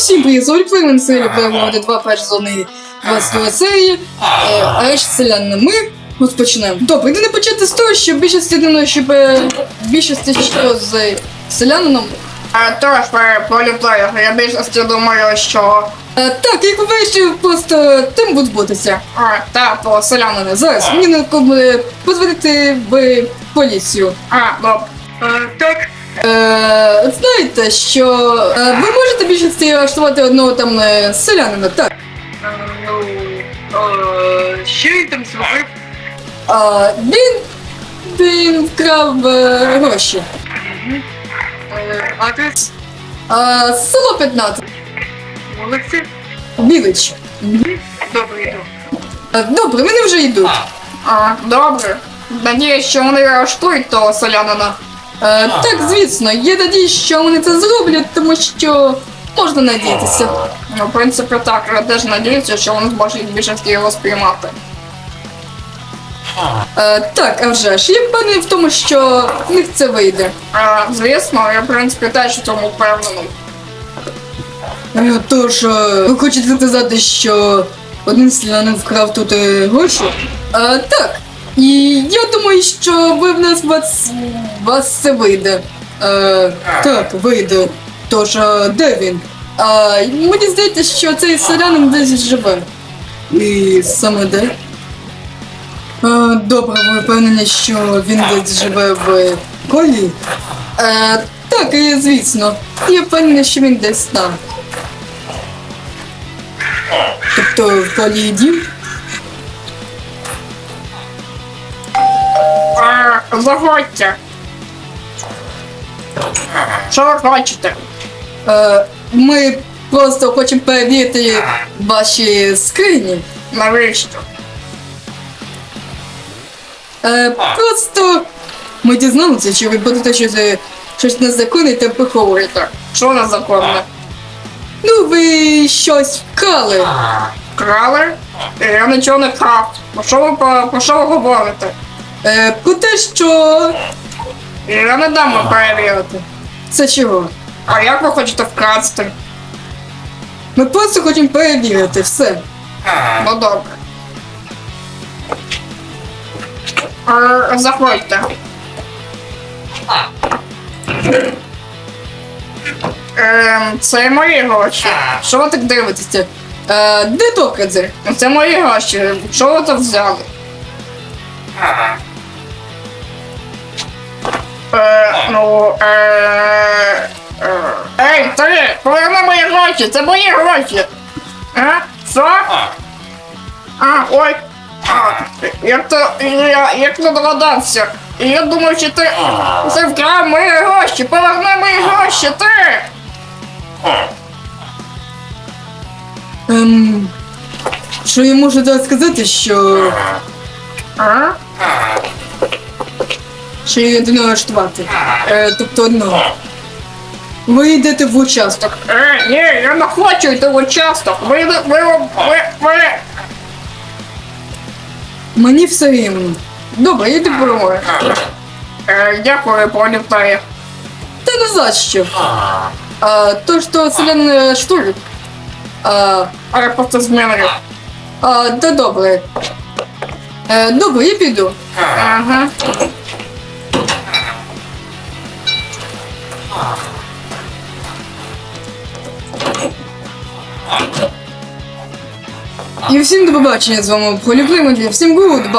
всім привіт, сьогодні Флеймен серії перемоги два перші зони 22 серії, е, а решта селяни ми розпочнемо. Добре, йде не почати з того, що більшість єдиного, щоб е, більшості що з селянином. А тож, е, поліплеєр, я більшості думаю, що Е, так, як ви вирішили, просто тим будуть бутися. а, та по селянину. Зараз мені не буде позвонити в поліцію. А, добре. Е, так. Е, знаєте, що е, ви можете більшості арештувати одного там е, селянина, так? Ну, е, що він там зробив? А, він, він вкрав е, гроші. Е, Адрес А, село 15. вулиці? Білич. Добре, йду. Е, Добре, вони вже йдуть. А, добре. Надіюсь, що вони арештують того селянина. Е, так, звісно, є надія, що вони це зроблять, тому що можна надіятися. Ну, в принципі, так, я теж надіюся, що вони зможуть більшості його сприймати. Е, так, а вже ж, я впевнений в тому, що в них це вийде. А, звісно, я, в принципі, теж у цьому впевнений. Е, тож, е, ви хочете сказати, що один селянин вкрав тут е, гроші? Е, так. І я думаю, що ви в нас вас, вас це вийде. Е, так, вийде. Тож, е, де він? А, мені здається, що цей селянин десь живе. І саме де? Е, добре, ви впевнені, що він десь живе в колі? Е, так, і звісно. Я впевнений, що він десь там. Тобто в колі дім? А, заходьте. Що ви хочете? Е, ми просто хочемо перевірити ваші скрині. Навіщо? Е, просто ми дізналися, що ви будете щось, щось незаконне та приховуєте. Що незаконне? Ну, ви щось вкрали. Крали? Я нічого не крав. Про що ви, про, про що ви говорите? Е, про те, що Я не дам вам перевірити. це чого? А як ви хочете вкрасти? Ми просто хочемо перевірити все. Ну добре. Е, заходьте. Ем, це мої гроші. Що ви так дивитеся? Е, де докази? Це мої гроші. Що ви тут взяли? Е, ну, е, ей, ти, поверни мої гроші, це мої гроші. А? Що? А, ой. А, як то, я, як то догадався. І я думав, що ти, ти вкрав мої гроші, поверни мої гроші, ти. Ем, що я можу зараз сказати, що, А? що я до нього арештувати. Е, тобто одного. Ви йдете в участок. Е, ні, я не хочу йти в участок. Ви, ви, ви, ви, ви. Мені все рівно. Добре, йди перемоги. Е, дякую, поліцеї. Та не за що. А, то, що селян штурм. А, А я просто змінив. а, та добре. Е, добре, я піду. Ага. І всім до побачення з вами Поліплеймонтлі. Всім гуд,